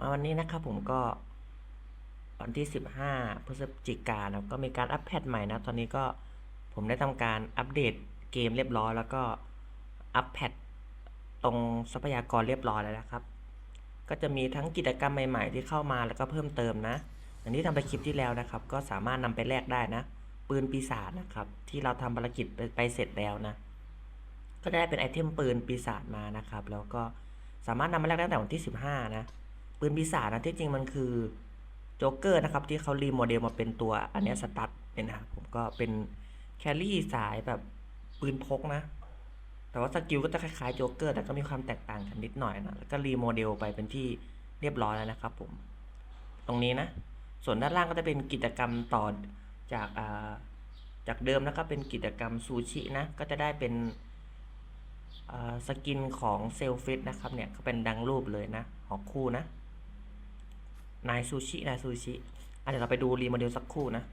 มาวันนี้นะครับผมก็วันที่ 15 พฤศจิกายนก็มีการอัปเดตใหม่นะ ตอนนี้ก็ผมได้ทำการอัปเดตเกมเรียบร้อย แล้วก็อัปแพดตตรงทรัพยากรเรียบร้อยแล้วนะครับ ก็จะมีทั้งกิจกรรมใหม่ๆ ที่เข้ามาแล้วก็เพิ่มเติมนะ อย่างที่ทำไปคลิปที่แล้วนะครับ ก็สามารถนำไปแลกได้นะ ปืนปีศาจนะครับ ที่เราทำภารกิจไปไปเสร็จแล้วนะ ก็ได้เป็นไอเทมปืนปีศาจมานะครับ แล้วก็สามารถนำมาแลกได้ตั้งแต่วันที่ 15 นะ ปืนปีศาจนะที่จริงมันคือโจ๊กเกอร์นะครับ ที่เขารีโมเดลมาเป็นตัวอันเนี้ยสตั๊ดเนี่ยนะครับผมก็เป็นแครี่สายแบบปืนพกนะ แต่ว่าสกิลก็จะคล้ายๆโจ๊กเกอร์แต่ก็มีความแตกต่างกันนิดหน่อยนะแล้วก็รีโมเดลไปเป็นที่เรียบร้อยแล้วนะครับผม ตรงนี้นะ ส่วนด้านล่างก็จะเป็นกิจกรรมต่อจากอ่าจากเดิมนะครับเป็นกิจกรรมซูชินะ ก็จะได้เป็นอ่าสกินของเซลฟิตนะครับเนี่ยก็เป็นดังรูปเลยนะหอกคู่นะ นายซูชินายซูชิอะเดี๋ยวเราไปดูรีโมเดลสักครู่นะ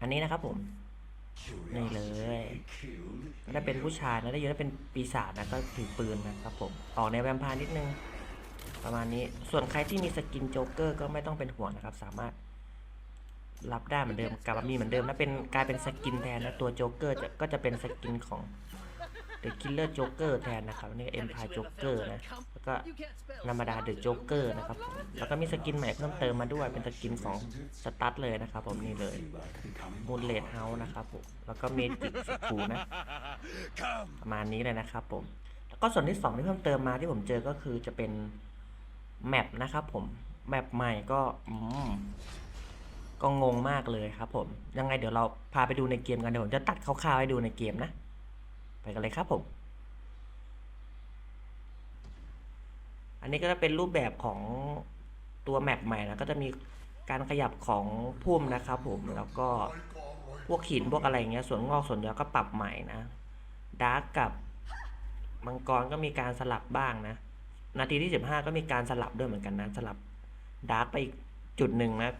อันนี้นะครับผมนี่เลยก็ได้เป็นผู้ชายนะได้เยอะได้เป็นปีศาจนะก็ถือปืนนะครับผมออกในแวมพร์นิดนึง ประมาณนี้ส่วนใครที่มีสกินโจ๊กเกอร์ก็ไม่ต้องเป็นห่วงนะครับ สามารถรับได้เหมือนเดิมกลับมามีเหมือนเดิมนะเป็นกลายเป็นสกินแทนนะตัวโจ๊กเกอร์ก็จะเป็นสกินของ The Killer Joker แทนนะครับนี่ก็ Empire Joker นะแล้วก็ธรรมดา The Joker นะครับผมแล้วก็มีสกินใหม่เพิ่มเติมมาด้วยเป็นสกินของสตั๊ดเลยนะครับผมนี่เลยมูนเลดเฮาส์นะครับผมแล้วก็เมจิกสกูนะประมาณนี้เลยนะครับผมแล้วก็ส่วนที่สองที่เพิ่มเติมมาที่ผมเจอก็คือจะเป็นแมปนะครับผมแมปใหม่ก็อืมก็งงมากเลยครับผม ยังไงเดี๋ยวเราพาไปดูในเกมกันเดี๋ยวผมจะตัดคร่าวๆให้ดูในเกมนะ กันเลยครับผม อันนี้ก็จะเป็นรูปแบบของตัวแมปใหม่นะ ก็จะมีการขยับของพุ่มนะครับผมแล้วก็พวกหินพวกอะไรเงี้ยส่วนงอกส่วนยอก็ปรับใหม่นะดาร์กกับมังกรก็มีการสลับบ้างนะ นาทีที่สิบห้าก็มีการสลับด้วยเหมือนกันนะ สลับดาร์กไปอีกจุดหนึ่งนะ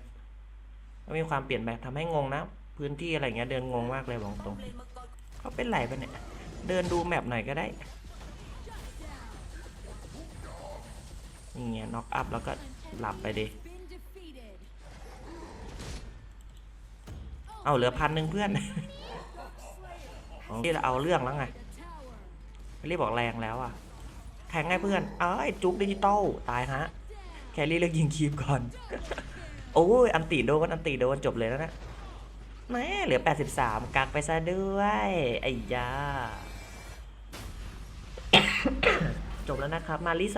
ก็มีความเปลี่ยนแปลงทำให้งงนะ พื้นที่อะไรเงี้ยเดินงงมากเลยบอกตรงเขาเป็นไรปะเนี่ย เดินดูแมปหน่อยก็ได้นี่ไงน็อกอัพแล้วก็หลับไปดิเอาเหลือพันหนึ่งเพื่อนที่เราเอาเรื่องแล้วไงรีบบอกแรงแล้วอะแทงให้เพื่อนเอ้ยจุกดิจิตอลตายฮะ แครี่เลือกยิงคีบก่อน โอ้ยอันตีโดนอันตีโดนจบเลยแล้วนะแม่เหลือ 83 กักไปซะด้วยไอ้ยา จบแล้วนะครับ มาลิส